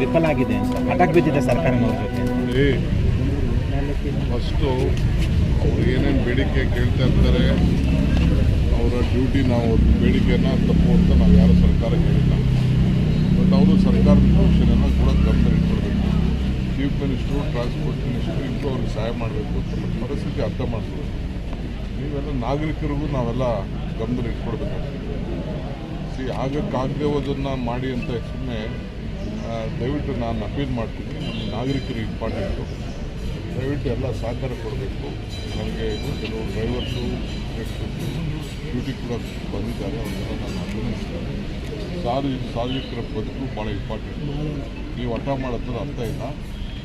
ವಿಫಲ ಆಗಿದೆ ಅಂತ. ಹಠಕ್ ಬಿದ್ದಿದೆ ಸರ್ಕಾರ ಫಸ್ಟು ಅವ್ರು ಏನೇನು ಬೇಡಿಕೆ ಕೇಳ್ತಾ ಇರ್ತಾರೆ, ಅವರ ಡ್ಯೂಟಿ ನಾವು ಬೇಡಿಕೆಯನ್ನು ತಪ್ಪು ಅಂತ ನಾವು ಯಾರು ಸರ್ಕಾರ ಕೇಳಿಲ್ಲ ಬಟ್ ಅವರು ಸರ್ಕಾರದ ವಿಷಯನ ಕೂಡ ಗಮನ ಇಟ್ಕೊಳ್ಬೇಕು. ಚೀಫ್ ಮಿನಿಸ್ಟ್ರು, ಟ್ರಾನ್ಸ್ಪೋರ್ಟ್ ಮಿನಿಸ್ಟ್ರು ಇಬ್ಬರು ಅವ್ರಿಗೆ ಸಹಾಯ ಮಾಡಬೇಕು ಅಂತ ಪರಿಸ್ಥಿತಿ ಅರ್ಥ ಮಾಡ್ಕೊಳ್ಳಿ ನೀವೆಲ್ಲ ನಾಗರಿಕರಿಗೂ ನಾವೆಲ್ಲ ಗಮನ ಇಟ್ಕೊಳ್ಬೇಕಾಗ್ತದೆ. ಆಗಕ್ಕಾಗದೆ ಹೋದನ್ನು ಮಾಡಿ ಅಂತ ಸುಮ್ಮನೆ ದಯವಿಟ್ಟು ನಾನು ಅಪೀಲ್ ಮಾಡ್ತೀನಿ. ನಮ್ಮ ನಾಗರಿಕರು ಇಂಪಾರ್ಟೆಂಟು ದಯವಿಟ್ಟು ಎಲ್ಲ ಸಹಕಾರ ಕೊಡಬೇಕು. ನನಗೆ ಕೆಲವು ಡ್ರೈವರ್ಸು ಡ್ಯೂಟಿ ಕೂಡ ಬಂದಿದ್ದಾರೆ. ಅವನ್ನೆಲ್ಲ ನಾನು ಅಭಿನಯಿಸ್ತೇನೆ ಸಾರ್, ಸಾರ್ವಜನಿಕರ ಬದುಕು ಭಾಳ ಇಂಪಾರ್ಟೆಂಟ್. ನೀವು ಹಠ ಮಾಡೋದ್ರ ಅರ್ಥ ಇಲ್ಲ.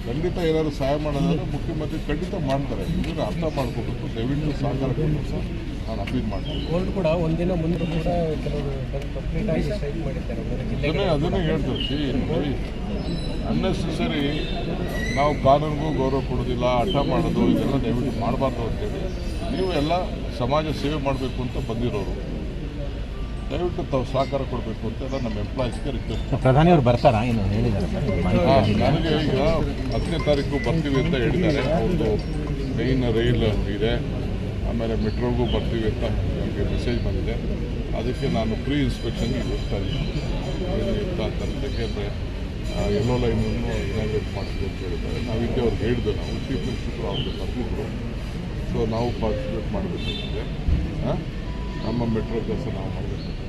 ಖಂಡಿತ ಏನಾದರೂ ಸಹಾಯ ಮಾಡೋದಾದ್ರೆ ಮುಖ್ಯಮಂತ್ರಿ ಖಂಡಿತ ಮಾಡ್ತಾರೆ. ಇದನ್ನು ಅರ್ಥ ಮಾಡ್ಕೋಬೇಕು. ದಯವಿಟ್ಟು ಸಹಕಾರ ಕೊಡಬೇಕು. ನಾನು ಅಪೀಲ್ ಮಾಡ್ತೀನಿ. ಕೋರ್ಟ್ ಕೂಡ ಒಂದಿನ ಮುಂದೆ ಕೂಡ ಕೆಲವರು ಕಂಪ್ಲೀಟ್ ಆಗಿ ಸ್ಟ್ರೈಕ್ ಮಾಡಿದ್ದಾರೆ. ಅದನ್ನೇ ಅದನ್ನೇ ಹೇಳ್ತಾರೆ ಸಿ ನೋಡಿ ಅನ್ನೆಸೆಸರಿ ನಾವು ಕಾನೂನಿಗೂ ಗೌರವ ಕೊಡೋದಿಲ್ಲ ಹಠ ಮಾಡೋದು ಇದೆಲ್ಲ ದಯವಿಟ್ಟು ಮಾಡಬಾರ್ದು ಅಂತೇಳಿ ನೀವು ಎಲ್ಲ ಸಮಾಜ ಸೇವೆ ಮಾಡಬೇಕು ಅಂತ ಬಂದಿರೋರು. ದಯವಿಟ್ಟು ತಾವು ಸಹಕಾರ ಕೊಡಬೇಕು ಅಂತ ಎಲ್ಲ ನಮ್ಮ ಎಂಪ್ಲಾಯೀಸ್ಗೆ ರಿಕ್ವೆಸ್ಟ್ ಪ್ರಧಾನಿ ಅವರು ಬರ್ತಾರಾ? ಏನು ಹೇಳಿದ್ದಾರೆ? ನನಗೆ ಈಗ ಹತ್ತನೇ ತಾರೀಕು ಬರ್ತೀವಿ ಅಂತ ಹೇಳಿದ್ದಾರೆ. ಒಂದು ಮೇಯ್ನ್ ರೈಲ್ ಇದೆ. ಆಮೇಲೆ ಮೆಟ್ರೋಗೂ ಬರ್ತೀವಿ ಅಂತ ನಮಗೆ ಮೆಸೇಜ್ ಬಂದಿದೆ. ಅದಕ್ಕೆ ನಾನು ಪ್ರೀ ಇನ್ಸ್ಪೆಕ್ಷನ್ಗೆ ಹೋಗ್ತಾ ಇದ್ದೀನಿ. ಇರ್ತಾ ಅಂತ ಯಾಕೆಂದರೆ ಎಲ್ಲೋ ಲೈನನ್ನು ಇನಾಗ್ರೇಟ್ ಮಾಡ್ತೀವಿ ಅಂತ ಹೇಳಿದ್ದಾರೆ. ನಾವು ಹಿಂದೆ ಅವ್ರಿಗೆ ಹೇಳಿದೆ ನಾವು ಚೀಫ್ ಮಿನಿಸ್ಟರ್ ಅವ್ರಿಗೆ ಬರ್ತಿದ್ರು ಸೊ ನಾವು ಪಾರ್ಟಿಸಿಪೇಟ್ ಮಾಡಬೇಕಾಗಿದೆ ಹಾಂ ನಮ್ಮ ಮೆಟ್ರೋ ಕೆಲಸ ನಾವು ಮಾಡಬೇಕಾಗಿದೆ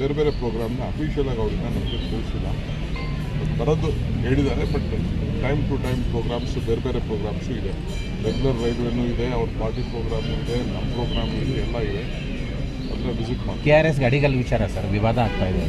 ಬೇರೆ ಬೇರೆ ಪ್ರೋಗ್ರಾಮ್ನ ಅಫಿಷಿಯಲಾಗಿ ಅವ್ರನ್ನ ನಮಗೆ ತಿಳಿಸಿಲ್ಲ. ಬರೋದು ಹೇಳಿದ್ದಾರೆ but time to time programs ಬೇರೆ ಬೇರೆ ಪ್ರೋಗ್ರಾಮ್ಸು ಇದೆ. ರೆಗ್ಯುಲರ್ ರೈಲ್ವೆನೂ ಇದೆ, ಅವ್ರ ಪಾರ್ಟಿ ಪ್ರೋಗ್ರಾಮ್ ಇದೆ, ನಮ್ಮ ಪ್ರೋಗ್ರಾಮ್ ಇದೆ, ಎಲ್ಲ ಇದೆ. ಅದನ್ನ ವಿಸಿಟ್ ಮಾಡಿ ಕೆ ಆರ್ ಎಸ್ ಗಾಡಿಗಳ ವಿಚಾರ ಸರ್, ವಿವಾದ ಆಗ್ತಾ ಇದೆ.